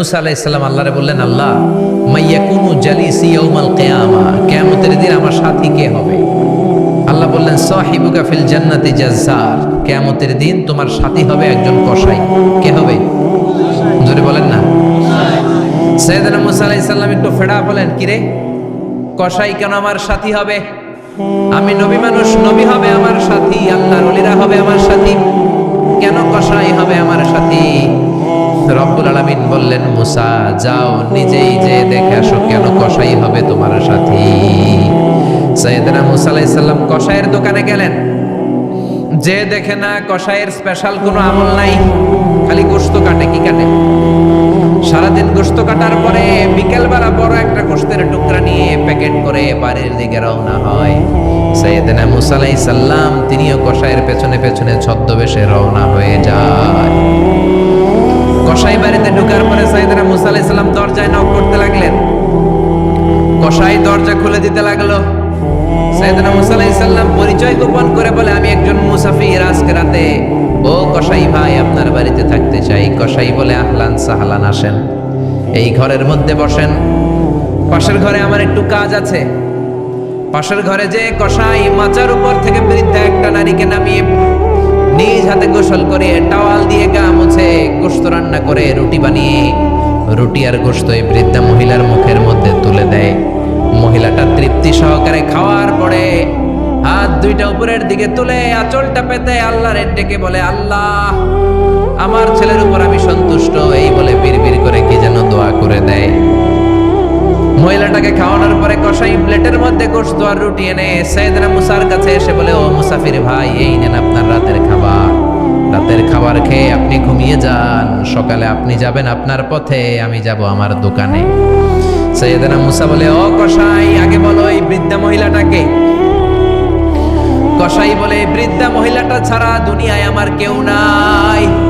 মুসা আলাইহিসসালাম আল্লাহরে বললেন, আল্লাহ, মাইয়াকুনু জালিসি ইয়াউমাল কিয়ামা, কিয়ামতের দিন আমার সাথী কে হবে? আল্লাহ বললেন, সাহিবুকা ফিল জান্নাতি জাজ্জার, কিয়ামতের দিন তোমার সাথী হবে একজন কসাই। কে হবে? জোরে বলেন না। সৈয়দনা মুসা আলাইহিস সালাম একটু ফেড়া বলেন কিরে কসাই কেন আমার সাথী হবে? আমি নবী মানুষ, নবী হবে আমার সাথী, আল্লাহর ওলিরা হবে আমার সাথী। কেন কসাই হবে আমার সাথী? রব্বুল আলামিন বললেন, মুসা, যাও নিজেই যে দেখে আসো কেন কসাই হবে তোমার সাথী। সৈয়দনা মুসা আলাইহিস সালাম কসাইয়ের দোকানে গেলেন। যে দেখে না কসাইয়ের স্পেশাল কোনো আমল নাই, খালি গোশত কাটে, কি কাটে? সারাদিন গোশত কাটার পরে বিকেলবেলা বড় একটা গোশতের টুকরা নিয়ে প্যাকেট করে বাড়ির দিকে রওনা হয়। সৈয়দনা মুসা আলাইহিস সালাম তিনিও কসাইয়ের পেছনে পেছনে ছদ্মবেশে রওনা হয়ে যায়। কসাই বাড়িতে ঢোকার পরে সৈয়দনা মুসা আলাইহিস সালাম দরজায় নক করতে লাগলেন। কসাই দরজা খুলে দিতে লাগল। মুসা আলাইহিস সালাম পরিচয় গোপন করে বলে, আমি একজন মুসাফির, আজকে রাতে। ও কসাই ভাই, আপনার বাড়িতে থাকতে চাই। কসাই বলে, আহলান সাহলান, আসেন। এই ঘরের মধ্যে বসেন। পাশের ঘরে আমার একটু কাজ আছে। পাশের ঘরে যে কসাই মাচার উপর থেকে বৃদ্ধা একটা নারীকে নামিয়ে নিজ হাতে গোসল করে টাওয়াল দিয়ে গা মুছে গোস্ত রান্না করে রুটি বানিয়ে, রুটি আর গোস্ত এই বৃদ্ধা মহিলার মুখের মধ্যে তুলে দেয়। মহিলাটা তৃপ্তি সহকারে খাওয়ার পরে হাত দুইটা উপরের দিকে তুলে আঁচলটা পেতে আল্লাহর ডেকে বলে, আল্লাহ, আমার ছেলের উপর আমি সন্তুষ্ট। এই বলে বিড়বিড় করে কি যেন দোয়া করে দেয়। মহিলাটাকে খাওয়ানোর পরে কষাই প্লেটের মধ্যে গোশত আর রুটি এনে সৈয়দনা মুসার কাছে এসে বলে, ও মুসাফির ভাই, এই নেন আপনার রাতের খাবার। রাতের খাবার খেয়ে আপনি ঘুমিয়ে যান। সকালে আপনি যাবেন আপনার পথে, আমি যাব আমার দোকানে। সৈয়দনা মুসা বলে, ও কষাই আগে বলো এই বৃদ্ধা মহিলাটাকে। কসাই বলে, বৃদ্ধা মহিলাটা ছাড়া দুনিয়ায় আমার কেউ নাই।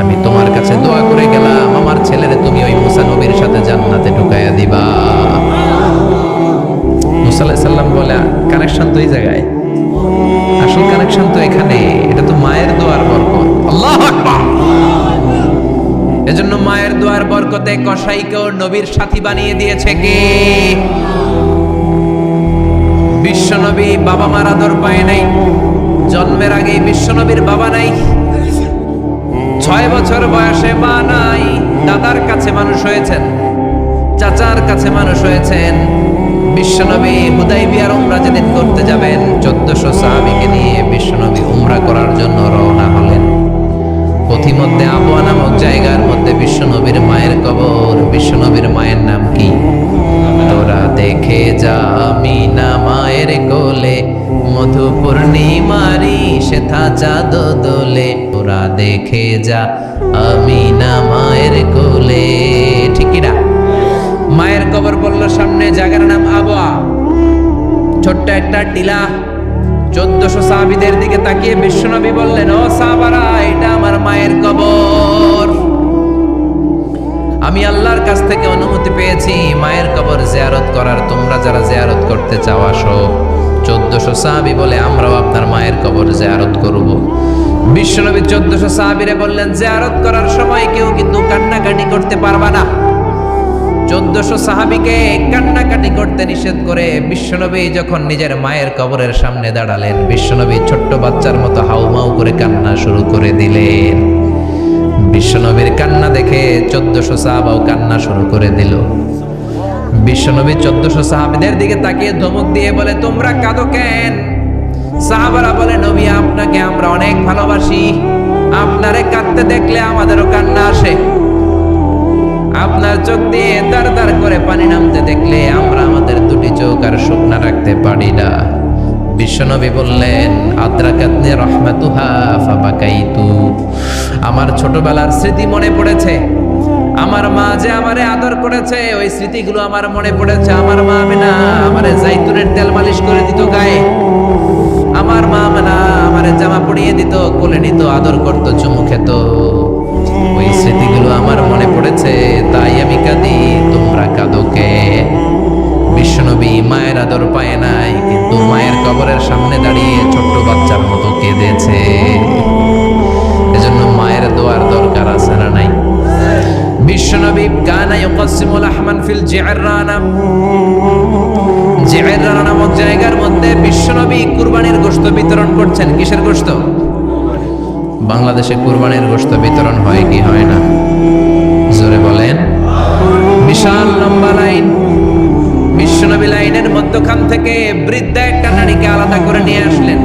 আমি তোমার কাছে দোয়া করে গেলাম, আমার ছেলেরে তুমি ওই মুসা নবীর সাথে জান্নাতে ঢুকাইয়া দিবা। মুসা আলাইহিস সাল্লাম বলে কানেকশন তো এই জায়গায়। আসল কানেকশন তো এখানে। এটা তো মায়ের দোয়ার বরকত। আল্লাহ এজন্য মায়ের দোয়ার বরকতে কসাইকেও নবীর সাথী বানিয়ে দিয়েছে কে? বিশ্বনবী বাবা মার আদর পায় নাই। জন্মের আগেই বিশ্বনবীর বাবা নাই। ছয় বছর বয়সে মা নাই, দাদার কাছে মানুষ হয়েছেন, চাচার কাছে মানুষ হয়েছেন। বিশ্বনবী হুদাই বিয়ার উমরা যেদিন করতে যাবেন, চোদ্দশো সাহাবিকে নিয়ে বিশ্বনবী উমরা করার জন্য রওনা হলেন। পথিমধ্যে আবুয়া নামক জায়গার মধ্যে বিশ্বনবীর মায়ের কবর। বিশ্বনবীর মায়ের নাম কি? তোরা দেখে যা আমি না মায়ের কোলে মধু পূর্ণিমারি সেথা চাঁদ দোলে। দেখে যা। আমি না মায়ের কোলে। ঠিকই না মায়ের কবর বলল সামনে জায়গার নাম আবুয়া। ছোট্ট একটা টিলা। চোদ্দশো সাহাবিদের দিকে তাকিয়ে বিশ্বনবী বললেন, ও সাহাবারা, এটা আমার মায়ের কবর। আমি আল্লাহর কাছ থেকে অনুমতি পেয়েছি, মায়ের কবর জিয়ারত করার। তোমরা যারা জিয়ারত করতে চাও, আসো। চোদ্দশো সাহাবি বলে, আমরাও আপনার মায়ের কবর জিয়ারত করব। বিশ্বনবী চোদ্দশো সাহাবিরে বললেন, জিয়ারত করার সময় কেউ কিন্তু কান্নাকাটি করতে পারবা না। চোদ্দশো সাহাবিকে কান্নাকাটি করতে নিষেধ করে বিশ্বনবী যখন নিজের মায়ের কবরের সামনে দাঁড়ালেন, বিশ্বনবী ছোট্ট বাচ্চার মতো হাউমাউ করে কান্না শুরু করে দিলেন। বিশ্বনবীর কান্না দেখে চোদ্দশো সাহাবাও কান্না শুরু করে দিল। বিশ্বনবী চোদ্দশো সাহাবিদের দিকে তাকিয়ে ধমক দিয়ে বলে, তোমরা কাঁদো কেন? সাহাবারা বলে, নবী, আপনাকে আমরা অনেক ভালোবাসি। আপনারে কাঁদতে দেখলে আমাদেরও কান্না আসে। আপনার চোখ দিয়ে দার দার করে পানি নামতে দেখলে আমরা আমাদের দুটি চোখ আর শুকনা রাখতে পারি না। বিশ্বনবী বললেন, আদ্রাকাতনে রহমাতুহা ফাবাকাইতু। আমার ছোটবেলার স্মৃতি মনে পড়েছে। আমার মা যে আমারে আদর করেছে, ওই স্মৃতিগুলো আমার মনে পড়েছে। আমার মা আমি না আমারে জাইতুনের তেল মালিশ করে দিত গায়ে। আমার মা মানা আমার জামা পরিয়ে দিত, কোলে নিত, আদর করতো, চুমু খেত। ওই স্মৃতিগুলো আমার মনে পড়েছে, তাই আমি কাঁদি, তোমরা কাঁদোকে বিশ্বনবী মায়ের আদর পায় নাই, কিন্তু মায়ের কবরের সামনে দাঁড়িয়ে ছোট্ট বাচ্চার মতো কেঁদেছে। এজন্য মায়ের দোয়ার দরকার আছে না নাই? বিশ্বনবী, কানা ইউকাসিমুল আহমান ফিল জিআররানা জিআররানা নামক জায়গার মধ্যে বিশ্বনবী কুরবানির গোশত বিতরণ করছেন। কিসের গোশত? বাংলাদেশে কুরবানির গোশত বিতরণ হয় কি হয় না? জোরে বলেন। বিশাল লম্বা লাইন। বিশ্বনবী লাইনের মধ্যখান থেকে বৃদ্ধা একটা নারীকে আলাদা করে নিয়ে আসলেন।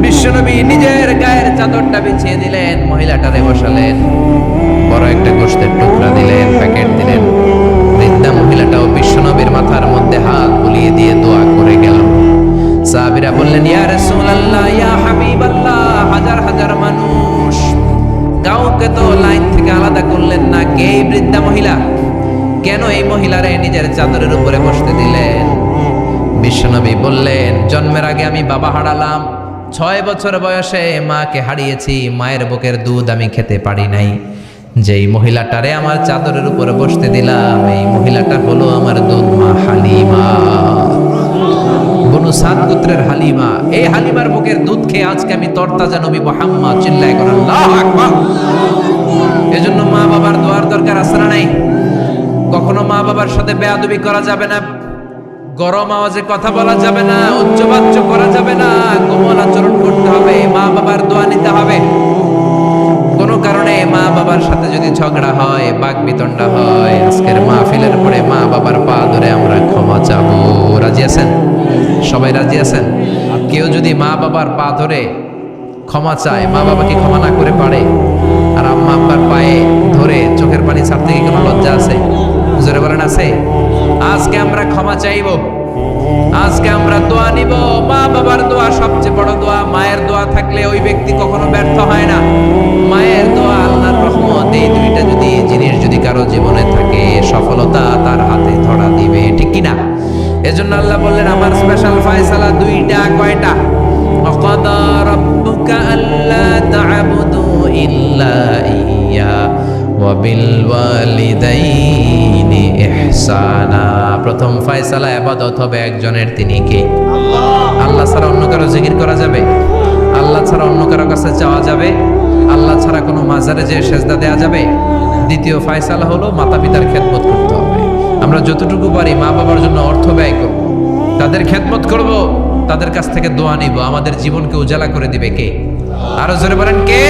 বিশ্বনবী নিজের গায়ের চাদরটা বিছিয়ে দিলেন, মহিলাটারে বসালেন। বড় একটা গোশতের টুকরা দিলেন, প্যাকেট দিলেন। বৃদ্ধা মহিলাটাও বিশ্বনবীর মাথার মধ্যে হাত সাহাবীরা বললেন হাজার হাজার মানুষ কাউকে তো লাইন থেকে আলাদা করলেন না, কে বৃদ্ধা মহিলা? কেন এই মহিলারে নিজের চাদরের উপরে বসতে দিলেন? বিশ্বনবী বললেন, জন্মের আগে আমি বাবা হারালাম, ছয় বছর বয়সে মাকে হারিয়েছি, মায়ের বুকের দুধ আমি খেতে পারি নাই। যেই মহিলাটারে আমার চাদরের উপরে বসতে দিলাম, এই মহিলাটা হলো আমার দুধ মা হালিমা। বনু সাত গোত্রের হালিমা। এই হালিমার বুকের দুধ খেয়ে আজকে আমি তরতাজা নবী মোহাম্মদ চিল্লাই করেন এজন্য মা বাবার দোয়ার দরকার আছে না নাই? কখনো মা বাবার সাথে বেয়াদবি করা যাবে না, গরম আওয়াজে কথা বলা যাবে না, উচ্চবাচ্য করা যাবে না ঝগড়া হয় বাক বিতণ্ডা হয়। আজকের মাহফিলের পরে মা বাবার পা ধরে আমরা ক্ষমা চাবো। রাজি আছেন? সবাই রাজি আছেন? কেউ যদি মা বাবার পা ধরে ক্ষমা চায়, মা বাবাকে ক্ষমা না করে পারে? আর আম্মা আব্বার পায়ে ধরে চোখের পানি ছাড়তে কি কোনো লজ্জা আছে? জোরে বলেন, আছে? আজকে আমরা ক্ষমা চাইব। আজকে আমরা দোয়া নিব। মা বাবার দোয়া সবচেয়ে বড় দোয়া, মায়ের দোয়া থাকলে ওই ব্যক্তি কখনো ব্যর্থ হয় না। কারো জীবনে থাকে সফলতা তার হাতে ধরা দিবে ঠিক কিনা এজন্য আল্লাহ বললেন আমার স্পেশাল ফয়সালা দুইটা কয়টা وقضى ربك ألا تعبدوا إلا إياه وبالوالدين إحسانا প্রথম ফয়সালা ইবাদত হবে একজনের তিনি কে আল্লাহ ছাড়া অন্য কারো জিকির করা যাবে আল্লাহ ছাড়া অন্য কারো কাছে যাওয়া যাবে আল্লাহ ছাড়া কোনো মাজারে যে সেজদা দেওয়া যাবে দ্বিতীয় ফায়সালা হলো মাতা পিতার খেদমত করতে হবে। আমরা যতটুকু পারি মা বাবার জন্য অর্থ ব্যয় করব। তাদের খেদমত করব, তাদের কাছ থেকে দোয়া নিব। আমাদের জীবনকে উজালা করে দিবে কে? আরও জোরে বলেন, কে?